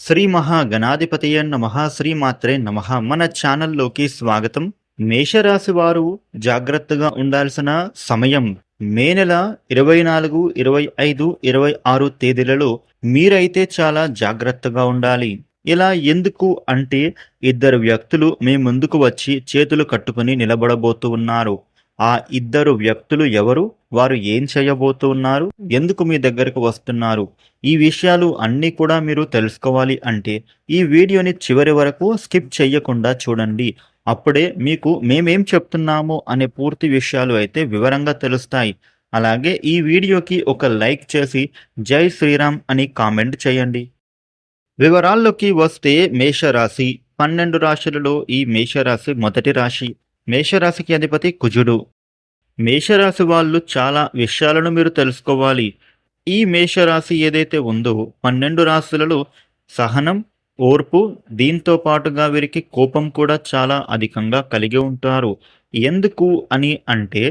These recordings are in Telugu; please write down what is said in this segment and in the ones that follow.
శ్రీ మహాగణాధిపతియ శ్రీ శ్రీమాత్రే నమః. మన ఛానల్లోకి స్వాగతం. మేషరాశి వారు జాగ్రత్తగా ఉండాల్సిన సమయం మే నెల ఇరవై నాలుగు ఇరవై ఐదు ఇరవై ఆరు తేదీలలో మీరైతే చాలా జాగ్రత్తగా ఉండాలి. ఇలా ఎందుకు అంటే ఇద్దరు వ్యక్తులు మీ ముందుకు వచ్చి చేతులు కట్టుకుని నిలబడబోతూ ఉన్నారు. ఆ ఇద్దరు వ్యక్తులు ఎవరు? వారు ఏం చేయబోతున్నారు? ఎందుకు మీ దగ్గరకు వస్తున్నారు? ఈ విషయాలు అన్నీ కూడా మీరు తెలుసుకోవాలి అంటే ఈ వీడియోని చివరి వరకు స్కిప్ చేయకుండా చూడండి. అప్పుడే మీకు మేమేం చెప్తున్నాము అనే పూర్తి విషయాలు అయితే వివరంగా తెలుస్తాయి. అలాగే ఈ వీడియోకి ఒక లైక్ చేసి జై శ్రీరామ్ అని కామెంట్ చేయండి. వివరాల్లోకి వస్తే మేషరాశి. పన్నెండు రాశులలో ఈ మేషరాశి మొదటి రాశి. మేషరాశికి అధిపతి కుజుడు. మేషరాశి వాళ్ళు చాలా విషయాలను మీరు తెలుసుకోవాలి. ఈ మేషరాశి ఏదైతే ఉందో పన్నెండు రాశులలో సహనం ఓర్పు దీంతో పాటుగా వీరికి కోపం కూడా చాలా అధికంగా కలిగి ఉంటారు. ఎందుకు అని అంటే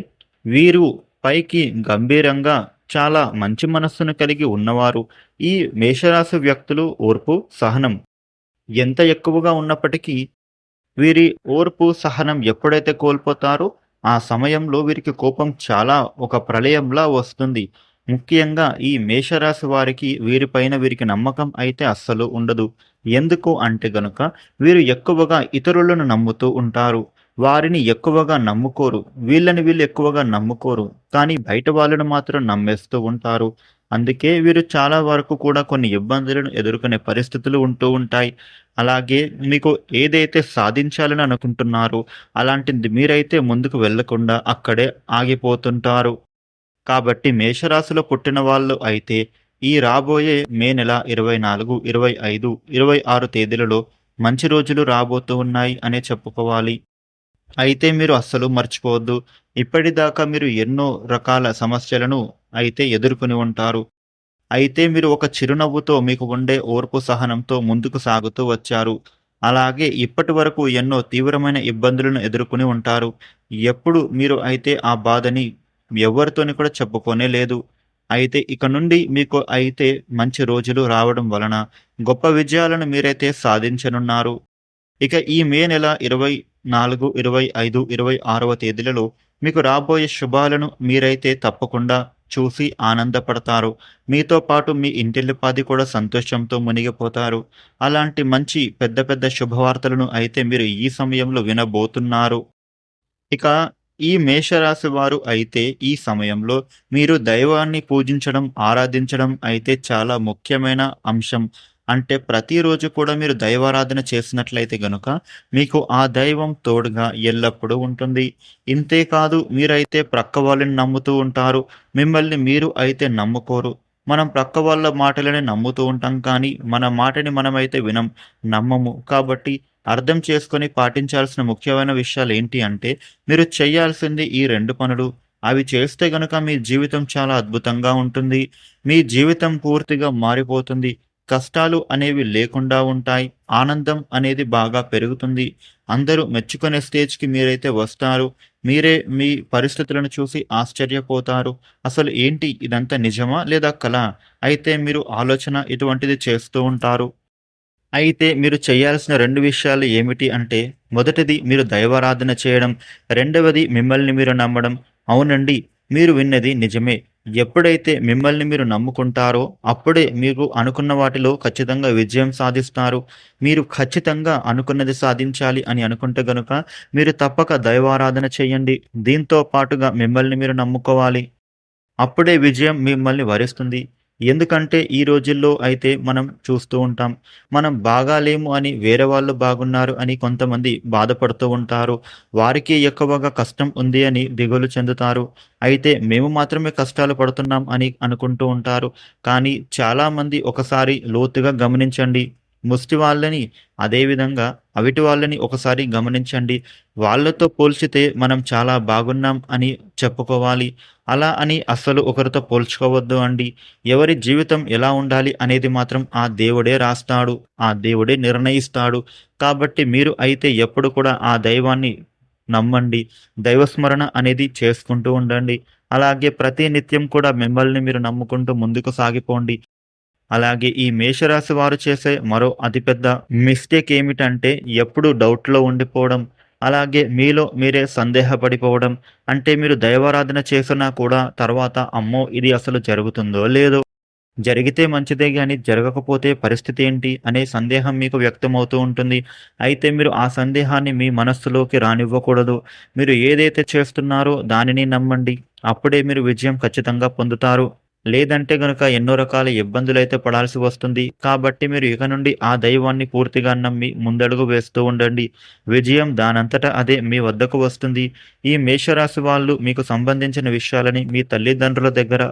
వీరు పైకి గంభీరంగా చాలా మంచి మనస్సును కలిగి ఉన్నవారు. ఈ మేషరాశి వ్యక్తులు ఓర్పు సహనం ఎంత ఎక్కువగా ఉన్నప్పటికీ వీరి ఓర్పు సహనం ఎప్పుడైతే కోల్పోతారో ఆ సమయంలో వీరికి కోపం చాలా ఒక ప్రళయంలా వస్తుంది. ముఖ్యంగా ఈ మేషరాశి వారికి వీరిపైన వీరికి నమ్మకం అయితే అస్సలు ఉండదు. ఎందుకు అంటే గనుక వీరు ఎక్కువగా ఇతరులను నమ్ముతూ ఉంటారు. వారిని ఎక్కువగా నమ్ముకోరు. వీళ్ళని వీళ్ళు ఎక్కువగా నమ్ముకోరు. కానీ బయట వాళ్ళను మాత్రం నమ్మేస్తూ ఉంటారు. అందుకే వీరు చాలా వరకు కూడా కొన్ని ఇబ్బందులను ఎదుర్కొనే పరిస్థితులు ఉంటూ ఉంటాయి. అలాగే మీకు ఏదైతే సాధించాలని అనుకుంటున్నారో అలాంటిది మీరైతే ముందుకు వెళ్ళకుండా అక్కడే ఆగిపోతుంటారు. కాబట్టి మేషరాశిలో పుట్టిన వాళ్ళు అయితే ఈ రాబోయే మే నెల ఇరవై నాలుగు ఇరవై ఐదు ఇరవై ఆరు తేదీలలో మంచి రోజులు రాబోతూ ఉన్నాయి అనే చెప్పుకోవాలి. అయితే మీరు అస్సలు మర్చిపోవద్దు. ఇప్పటిదాకా మీరు ఎన్నో రకాల సమస్యలను అయితే ఎదుర్కొని ఉంటారు. అయితే మీరు ఒక చిరునవ్వుతో మీకు ఉండే ఓర్పు సహనంతో ముందుకు సాగుతూ వచ్చారు. అలాగే ఇప్పటి వరకు ఎన్నో తీవ్రమైన ఇబ్బందులను ఎదుర్కొని ఉంటారు. ఎప్పుడు మీరు అయితే ఆ బాధని ఎవరితోని కూడా చెప్పుకోనే లేదు. అయితే ఇక నుండి మీకు అయితే మంచి రోజులు రావడం వలన గొప్ప విజయాలను మీరైతే సాధించనున్నారు. ఇక ఈ మే నెల ఇరవై నాలుగు ఇరవై ఐదు ఇరవై ఆరవ తేదీలలో మీకు రాబోయే శుభాలను మీరైతే తప్పకుండా చూసి ఆనందపడతారు. మీతో పాటు మీ ఇంటిల్లిపాది కూడా సంతోషంతో మునిగిపోతారు. అలాంటి మంచి పెద్ద పెద్ద శుభవార్తలను అయితే మీరు ఈ సమయంలో వినబోతున్నారు. ఇక ఈ మేషరాశి వారు అయితే ఈ సమయంలో మీరు దైవాన్ని పూజించడం ఆరాధించడం అయితే చాలా ముఖ్యమైన అంశం. అంటే ప్రతిరోజు కూడా మీరు దైవారాధన చేసినట్లయితే గనుక మీకు ఆ దైవం తోడుగా ఎల్లప్పుడూ ఉంటుంది. ఇంతే కాదు మీరైతే ప్రక్క వాళ్ళని నమ్ముతూ ఉంటారు. మిమ్మల్ని మీరు అయితే నమ్ముకోరు. మనం ప్రక్క వాళ్ళ మాటలని నమ్ముతూ ఉంటాం కానీ మన మాటని మనమైతే వినం నమ్మము. కాబట్టి అర్థం చేసుకొని పాటించాల్సిన ముఖ్యమైన విషయాలు ఏంటి అంటే మీరు చేయాల్సింది ఈ రెండు పనులు. అవి చేస్తే గనుక మీ జీవితం చాలా అద్భుతంగా ఉంటుంది. మీ జీవితం పూర్తిగా మారిపోతుంది. కష్టాలు అనేవి లేకుండా ఉంటాయి. ఆనందం అనేది బాగా పెరుగుతుంది. అందరూ మెచ్చుకునే స్టేజ్కి మీరైతే వస్తారు. మీరే మీ పరిస్థితులను చూసి ఆశ్చర్యపోతారు. అసలు ఏంటి ఇదంతా నిజమా లేదా కళ అయితే మీరు ఆలోచన ఇటువంటిది చేస్తూ ఉంటారు. అయితే మీరు చేయాల్సిన రెండు విషయాలు ఏమిటి అంటే మొదటిది మీరు దైవారాధన చేయడం. రెండవది మిమ్మల్ని మీరు నమ్మడం. అవునండి మీరు విన్నది నిజమే. ఎప్పుడైతే మిమ్మల్ని మీరు నమ్ముకుంటారో అప్పుడే మీరు అనుకున్న వాటిలో ఖచ్చితంగా విజయం సాధిస్తారు. మీరు ఖచ్చితంగా అనుకున్నది సాధించాలి అని అనుకుంటే గనుక మీరు తప్పక దైవారాధన చేయండి. దీంతో పాటుగా మిమ్మల్ని మీరు నమ్ముకోవాలి. అప్పుడే విజయం మిమ్మల్ని వరిస్తుంది. ఎందుకంటే ఈ రోజుల్లో అయితే మనం చూస్తూ ఉంటాం మనం బాగాలేము అని వేరే వాళ్ళు బాగున్నారు అని కొంతమంది బాధపడుతూ ఉంటారు. వారికి ఎక్కువగా కష్టం ఉంది అని దిగులు చెందుతారు. అయితే మేము మాత్రమే కష్టాలు పడుతున్నాం అని అనుకుంటూ ఉంటారు. కానీ చాలామంది ఒకసారి లోతుగా గమనించండి. ముష్టి వాళ్ళని అదేవిధంగా అవిటి వాళ్ళని ఒకసారి గమనించండి. వాళ్ళతో పోల్చితే మనం చాలా బాగున్నాం అని చెప్పుకోవాలి. అలా అని అస్సలు ఒకరితో పోల్చుకోవద్దు అండి. ఎవరి జీవితం ఎలా ఉండాలి అనేది మాత్రం ఆ దేవుడే రాస్తాడు ఆ దేవుడే నిర్ణయిస్తాడు. కాబట్టి మీరు అయితే ఎప్పుడు కూడా ఆ దైవాన్ని నమ్మండి. దైవస్మరణ అనేది చేసుకుంటూ ఉండండి. అలాగే ప్రతి నిత్యం కూడా మిమ్మల్ని మీరు నమ్ముకుంటూ ముందుకు సాగిపోండి. అలాగే ఈ మేషరాశి వారు చేసే మరో అతిపెద్ద మిస్టేక్ ఏమిటంటే ఎప్పుడు డౌట్లో ఉండిపోవడం అలాగే మీలో మీరే సందేహపడిపోవడం. అంటే మీరు దైవారాధన చేసినా కూడా తర్వాత అమ్మో ఇది అసలు జరుగుతుందో లేదో. జరిగితే మంచిదే కానీ జరగకపోతే పరిస్థితి ఏంటి అనే సందేహం మీకు వ్యక్తమవుతూ ఉంటుంది. అయితే మీరు ఆ సందేహాన్ని మీ మనస్సులోకి రానివ్వకూడదు. మీరు ఏదైతే చేస్తున్నారో దానిని నమ్మండి. అప్పుడే మీరు విజయం ఖచ్చితంగా పొందుతారు. లేదంటే గనుక ఎన్నో రకాల ఇబ్బందులు అయితే పడాల్సి వస్తుంది. కాబట్టి మీరు ఇక నుండి ఆ దైవాన్ని పూర్తిగా నమ్మి ముందడుగు వేస్తూ ఉండండి. విజయం దానంతటా అదే మీ వద్దకు వస్తుంది. ఈ మేషరాశి వాళ్ళు మీకు సంబంధించిన విషయాలని మీ తల్లిదండ్రుల దగ్గర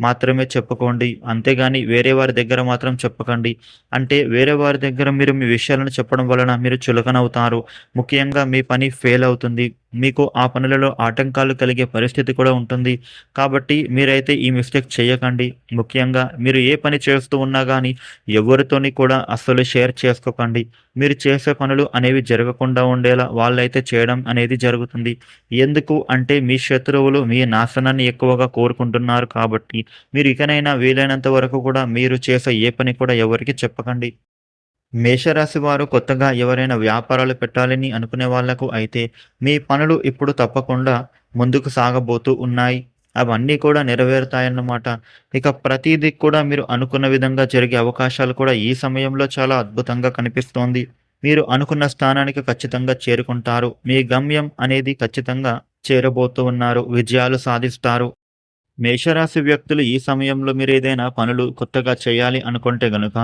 మాత్రమే చెప్పుకోండి. అంతేగాని వేరే వారి దగ్గర మాత్రం చెప్పకండి. అంటే వేరే వారి దగ్గర మీరు మీ విషయాలను చెప్పడం వలన మీరు చులకనవుతారు. ముఖ్యంగా మీ పని ఫెయిల్ అవుతుంది. మీకు ఆ పనులలో ఆటంకాలు కలిగే పరిస్థితి కూడా ఉంటుంది. కాబట్టి మీరైతే ఈ మిస్టేక్ చేయకండి. ముఖ్యంగా మీరు ఏ పని చేస్తూ ఉన్నా కానీ ఎవరితోని కూడా అస్సలు షేర్ చేసుకోకండి. మీరు చేసే పనులు అనేవి జరగకుండా ఉండేలా వాళ్ళైతే చేయడం అనేది జరుగుతుంది. ఎందుకు అంటే మీ శత్రువులు మీ నాశనాన్ని ఎక్కువగా కోరుకుంటున్నారు కాబట్టి. మీరు ఇకనైనా వీలైనంత వరకు కూడా మీరు చేసే ఏ పని కూడా ఎవరికి చెప్పకండి. మేషరాశి వారు కొత్తగా ఎవరైనా వ్యాపారాలు పెట్టాలని అనుకునే వాళ్ళకు అయితే మీ పనులు ఇప్పుడు తప్పకుండా ముందుకు సాగబోతూ ఉన్నాయి. అవన్నీ కూడా నెరవేరుతాయన్నమాట. ఇక ప్రతిదీ కూడా మీరు అనుకున్న విధంగా జరిగే అవకాశాలు కూడా ఈ సమయంలో చాలా అద్భుతంగా కనిపిస్తోంది. మీరు అనుకున్న స్థానానికి ఖచ్చితంగా చేరుకుంటారు. మీ గమ్యం అనేది ఖచ్చితంగా చేరబోతూ ఉన్నారు. విజయాలు సాధిస్తారు. మేషరాశి వ్యక్తులు ఈ సమయంలో మీరు ఏదైనా పనులు కొత్తగా చేయాలి అనుకుంటే గనుక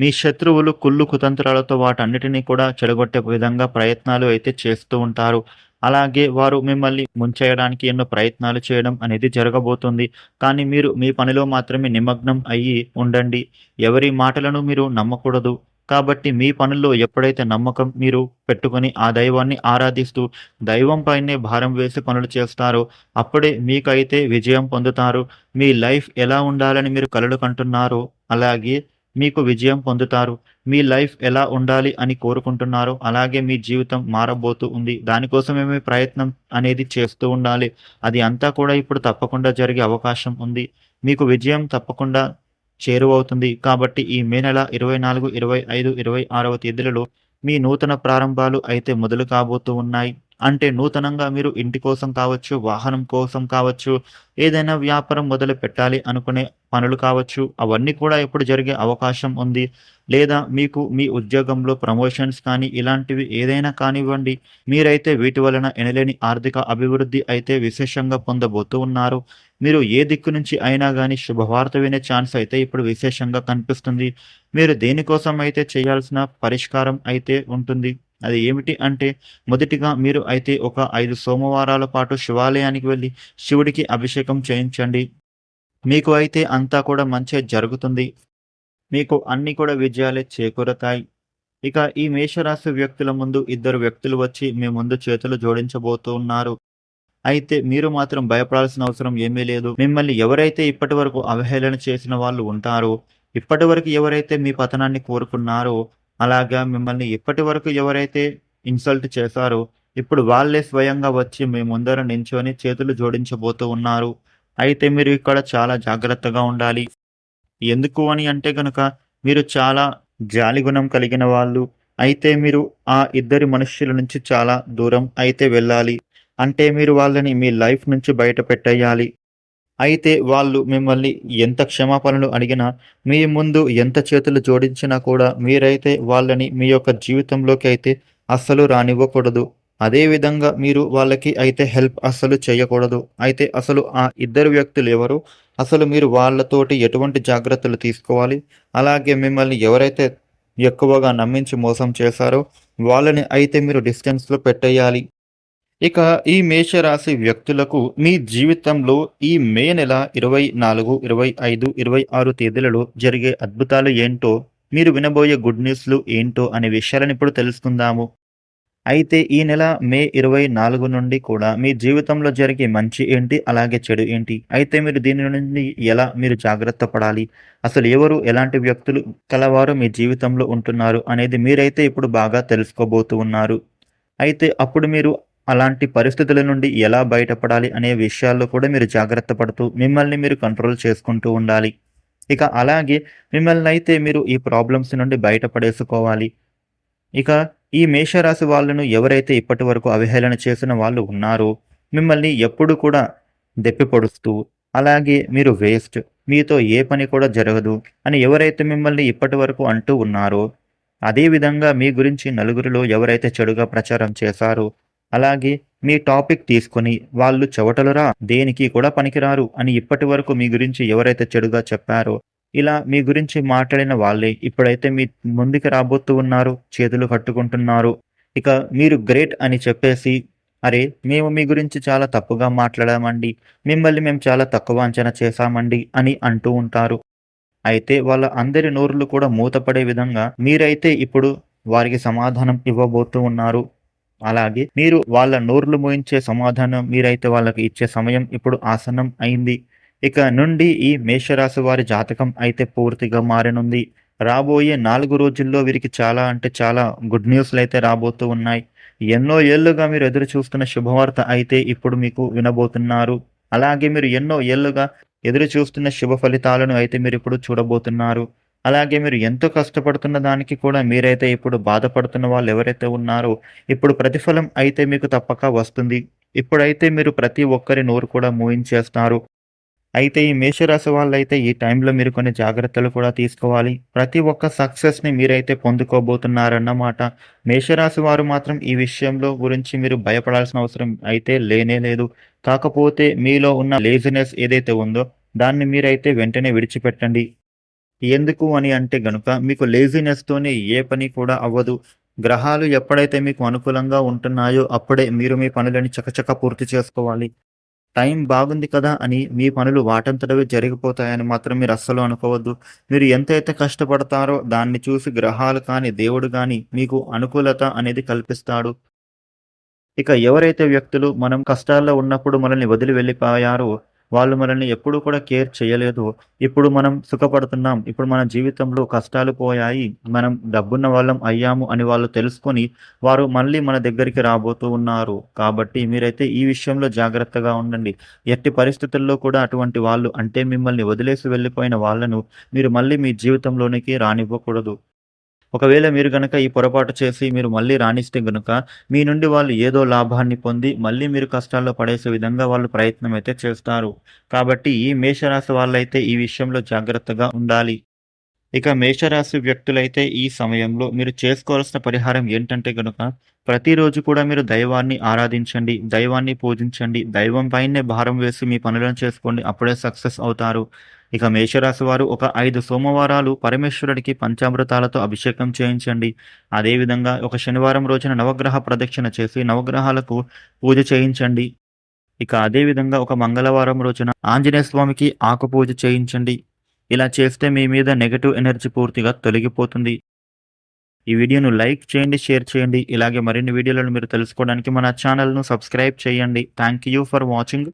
మీ శత్రువులు కుళ్ళు కుతంత్రాలతో వాటన్నిటినీ కూడా చెడగొట్టే విధంగా ప్రయత్నాలు అయితే చేస్తూ ఉంటారు. అలాగే వారు మిమ్మల్ని ముంచేయడానికి ఎన్నో ప్రయత్నాలు చేయడం అనేది జరగబోతుంది. కానీ మీరు మీ పనిలో మాత్రమే నిమగ్నం అయ్యి ఉండండి. ఎవరి మాటలను మీరు నమ్మకూడదు. కాబట్టి మీ పనుల్లో ఎప్పుడైతే నమ్మకం మీరు పెట్టుకొని ఆ దైవాన్ని ఆరాధిస్తూ దైవం పైనే భారం వేసి పనులు చేస్తారో అప్పుడే మీకైతే విజయం పొందుతారు. మీ లైఫ్ ఎలా ఉండాలని మీరు కలలు కంటున్నారో అలాగే మీకు విజయం పొందుతారు. మీ లైఫ్ ఎలా ఉండాలి అని కోరుకుంటున్నారో అలాగే మీ జీవితం మారబోతూ ఉంది. దానికోసమేమి ప్రయత్నం అనేది చేస్తూ ఉండాలి. అది అంతా కూడా ఇప్పుడు తప్పకుండా జరిగే అవకాశం ఉంది. మీకు విజయం తప్పకుండా చేరువవుతుంది. కాబట్టి ఈ మే నెల ఇరవై నాలుగు ఇరవై ఐదు ఇరవై ఆరవ తేదీలలో మీ నూతన ప్రారంభాలు అయితే మొదలు కాబోతూ ఉన్నాయి. అంటే నూతనంగా మీరు ఇంటి కోసం కావచ్చు వాహనం కోసం కావచ్చు ఏదైనా వ్యాపారం మొదలు పెట్టాలి అనుకునే పనులు కావచ్చు అవన్నీ కూడా ఇప్పుడు జరిగే అవకాశం ఉంది. లేదా మీకు మీ ఉద్యోగంలో ప్రమోషన్స్ కానీ ఇలాంటివి ఏదైనా కానివ్వండి మీరైతే వీటి వలన ఎనలేని ఆర్థిక అభివృద్ధి అయితే విశేషంగా పొందబోతూ ఉన్నారు. మీరు ఏ దిక్కు నుంచి అయినా కానీ శుభవార్త వినే ఛాన్స్ అయితే ఇప్పుడు విశేషంగా కనిపిస్తుంది. మీరు దేనికోసం అయితే చేయాల్సిన పరిష్కారం అయితే ఉంటుంది. అది ఏమిటి అంటే మొదటిగా మీరు అయితే ఒక ఐదు సోమవారాల పాటు శివాలయానికి వెళ్ళి శివుడికి అభిషేకం చేయించండి. మీకు అయితే అంతా కూడా మంచి జరుగుతుంది. మీకు అన్ని కూడా విజయాలే చేకూరతాయి. ఇక ఈ మేషరాశి వ్యక్తుల ముందు ఇద్దరు వ్యక్తులు వచ్చి మీ ముందు చేతులు జోడించబోతున్నారు అయితే మీరు మాత్రం భయపడాల్సిన అవసరం ఏమీ లేదు. మిమ్మల్ని ఎవరైతే ఇప్పటి వరకు అవహేళన చేసిన వాళ్ళు ఉంటారో ఇప్పటి వరకు ఎవరైతే మీ పతనాన్ని కోరుకున్నారో అలాగా మిమ్మల్ని ఇప్పటి వరకు ఎవరైతే ఇన్సల్ట్ చేశారో ఇప్పుడు వాళ్ళే స్వయంగా వచ్చి మీ ముందర నించొని చేతులు జోడించబోతూ ఉన్నారు. అయితే మీరు ఇక్కడ చాలా జాగ్రత్తగా ఉండాలి. ఎందుకు అని అంటే కనుక మీరు చాలా జాలి గుణం కలిగిన వాళ్ళు. అయితే మీరు ఆ ఇద్దరి మనుష్యుల నుంచి చాలా దూరం అయితే వెళ్ళాలి. అంటే మీరు వాళ్ళని మీ లైఫ్ నుంచి బయట పెట్టేయాలి. అయితే వాళ్ళు మిమ్మల్ని ఎంత క్షమాపణలు అడిగినా మీ ముందు ఎంత చేతులు జోడించినా కూడా మీరైతే వాళ్ళని మీ యొక్క జీవితంలోకి అయితే అస్సలు రానివ్వకూడదు. అదేవిధంగా మీరు వాళ్ళకి అయితే హెల్ప్ అస్సలు చేయకూడదు. అయితే అసలు ఆ ఇద్దరు వ్యక్తులు ఎవరు? అసలు మీరు వాళ్ళతోటి ఎటువంటి జాగ్రత్తలు తీసుకోవాలి? అలాగే మిమ్మల్ని ఎవరైతే ఎక్కువగా నమ్మించి మోసం చేశారో వాళ్ళని అయితే మీరు డిస్టెన్స్లో పెట్టేయాలి. ఇక ఈ మేషరాశి వ్యక్తులకు మీ జీవితంలో ఈ మే నెల ఇరవై నాలుగు ఇరవై ఐదు ఇరవై ఆరు తేదీలలో జరిగే అద్భుతాలు ఏంటో మీరు వినబోయే గుడ్ న్యూస్లు ఏంటో అనే విషయాలను ఇప్పుడు తెలుసుకుందాము. అయితే ఈ నెల మే ఇరవై నాలుగు నుండి కూడా మీ జీవితంలో జరిగే మంచి ఏంటి అలాగే చెడు ఏంటి? అయితే మీరు దీని నుండి ఎలా మీరు జాగ్రత్త పడాలి? అసలు ఎవరు ఎలాంటి వ్యక్తులు కలవారు మీ జీవితంలో ఉంటున్నారు అనేది మీరైతే ఇప్పుడు బాగా తెలుసుకోబోతు ఉన్నారు. అయితే అప్పుడు మీరు అలాంటి పరిస్థితుల నుండి ఎలా బయటపడాలి అనే విషయాల్లో కూడా మీరు జాగ్రత్త పడుతూ మిమ్మల్ని మీరు కంట్రోల్ చేసుకుంటూ ఉండాలి ఇక అలాగే మిమ్మల్ని అయితే మీరు ఈ ప్రాబ్లమ్స్ నుండి బయటపడేసుకోవాలి. ఇక ఈ మేషరాశి వాళ్ళను ఎవరైతే ఇప్పటివరకు అవహేళన చేసిన వాళ్ళు ఉన్నారో, మిమ్మల్ని ఎప్పుడు కూడా దెప్పిపొడుస్తూ, అలాగే మీరు వేస్ట్, మీతో ఏ పని కూడా జరగదు అని ఎవరైతే మిమ్మల్ని ఇప్పటి వరకు అంటూ ఉన్నారో, అదే విధంగా మీ గురించి నలుగురిలో ఎవరైతే చెడుగా ప్రచారం చేశారో, అలాగే మీ టాపిక్ తీసుకొని వాళ్ళు చెవటలురా దేనికి కూడా పనికిరారు అని ఇప్పటివరకు మీ గురించి ఎవరైతే చెడుగా చెప్పారో, ఇలా మీ గురించి మాట్లాడిన వాళ్ళే ఇప్పుడైతే మీ ముందుకు రాబోతూ ఉన్నారు. చేతులు కట్టుకుంటున్నారు. ఇక మీరు గ్రేట్ అని చెప్పేసి, అరే! మేము మీ గురించి చాలా తప్పుగా మాట్లాడామండి. మిమ్మల్ని మేము చాలా తక్కువ అంచనా చేశామండి అని అంటూ ఉంటారు. అయితే వాళ్ళ అందరి నోరులు కూడా మూతపడే విధంగా మీరైతే ఇప్పుడు వారికి సమాధానం ఇవ్వబోతూ ఉన్నారు. అలాగే మీరు వాళ్ళ నోర్లు మోయించే సమాధానం మీరైతే వాళ్ళకి ఇచ్చే సమయం ఇప్పుడు ఆసనం అయింది. ఇక నుండి ఈ మేషరాశి వారి జాతకం అయితే పూర్తిగా మారనుంది. రాబోయే నాలుగు రోజుల్లో వీరికి చాలా అంటే చాలా గుడ్ న్యూస్‌లైతే రాబోతూ ఉన్నాయి. ఎన్నో ఏళ్ళుగా మీరు ఎదురు చూస్తున్న శుభవార్త అయితే ఇప్పుడు మీకు వినబోతున్నారు. అలాగే మీరు ఎన్నో ఏళ్ళుగా ఎదురు చూస్తున్న శుభ ఫలితాలను అయితే మీరు ఇప్పుడు చూడబోతున్నారు. అలాగే మీరు ఎంతో కష్టపడుతున్న దానికి కూడా మీరైతే ఇప్పుడు బాధపడుతున్న వాళ్ళు ఎవరైతే ఉన్నారో, ఇప్పుడు ప్రతిఫలం అయితే మీకు తప్పక వస్తుంది. ఇప్పుడైతే మీరు ప్రతి ఒక్కరి నోరు కూడా మూయించేస్తున్నారు అయితే ఈ మేషరాశి వాళ్ళైతే ఈ టైంలో మీరు కొన్ని జాగ్రత్తలు కూడా తీసుకోవాలి. ప్రతి ఒక్క సక్సెస్‌ని మీరైతే పొందుకోబోతున్నారన్నమాట. మేషరాశి వారు మాత్రం ఈ విషయంలో గురించి మీరు భయపడాల్సిన అవసరం అయితే లేనే లేదు. కాకపోతే మీలో ఉన్న లేజినెస్ ఏదైతే ఉందో దాన్ని మీరైతే వెంటనే విడిచిపెట్టండి. ఎందుకు అని అంటే గనుక మీకు లేజినెస్తోనే ఏ పని కూడా అవ్వదు. గ్రహాలు ఎప్పుడైతే మీకు అనుకూలంగా ఉంటున్నాయో అప్పుడే మీరు మీ పనులని చకచక పూర్తి చేసుకోవాలి. టైం బాగుంది కదా అని మీ పనులు వాటంతటవే జరిగిపోతాయని మాత్రం మీరు అస్సలు అనుకోవద్దు. మీరు ఎంతైతే కష్టపడతారో దాన్ని చూసి గ్రహాలు కానీ, దేవుడు కానీ మీకు అనుకూలత అనేది కల్పిస్తాడు. ఇక ఎవరైతే వ్యక్తులు మనం కష్టాల్లో ఉన్నప్పుడు మనల్ని వదిలి వెళ్ళిపోయారో, వాళ్ళు మనల్ని ఎప్పుడూ కూడా కేర్ చేయలేదు. ఇప్పుడు మనం సుఖపడుతున్నాం. ఇప్పుడు మన జీవితంలో కష్టాలు పోయాయి. మనం డబ్బున్న వాళ్ళం అయ్యాము అని వాళ్ళు తెలుసుకొని, వారు మళ్ళీ మన దగ్గరికి రాబోతూ ఉన్నారు. కాబట్టి మీరైతే ఈ విషయంలో జాగ్రత్తగా ఉండండి. ఎట్టి పరిస్థితుల్లో కూడా అటువంటి వాళ్ళు అంటే మిమ్మల్ని వదిలేసి వెళ్ళిపోయిన వాళ్ళను మీరు మళ్ళీ మీ జీవితంలోనికి రానివ్వకూడదు. ఒకవేళ మీరు గనక ఈ పొరపాటు చేసి మీరు మళ్ళీ రాణిస్తే గనుక, మీ నుండి వాళ్ళు ఏదో లాభాన్ని పొంది మళ్ళీ మీరు కష్టాల్లో పడేసే విధంగా వాళ్ళు ప్రయత్నం అయితే చేస్తారు. కాబట్టి ఈ మేషరాశి వాళ్ళైతే ఈ విషయంలో జాగ్రత్తగా ఉండాలి. ఇక మేషరాశి వ్యక్తులైతే ఈ సమయంలో మీరు చేసుకోవాల్సిన పరిహారం ఏంటంటే గనుక, ప్రతిరోజు కూడా మీరు దైవాన్ని ఆరాధించండి. దైవాన్ని పూజించండి. దైవం పైనే భారం వేసి మీ పనులను చేసుకోండి. అప్పుడే సక్సెస్ అవుతారు. ఇక మేషరాశి వారు ఒక ఐదు సోమవారాలు పరమేశ్వరుడికి పంచామృతాలతో అభిషేకం చేయించండి. అదేవిధంగా ఒక శనివారం రోజున నవగ్రహ ప్రదక్షిణ చేసి నవగ్రహాలకు పూజ చేయించండి. ఇక అదేవిధంగా ఒక మంగళవారం రోజున ఆంజనేయ స్వామికి ఆకు పూజ చేయించండి. ఇలా చేస్తే మీ మీద నెగటివ్ ఎనర్జీ పూర్తిగా తొలగిపోతుంది. ఈ వీడియోను లైక్ చేయండి, షేర్ చేయండి. ఇలాగే మరిన్ని వీడియోలను మీరు తెలుసుకోవడానికి మన ఛానల్‌ను సబ్స్క్రైబ్ చేయండి. Thank you for watching.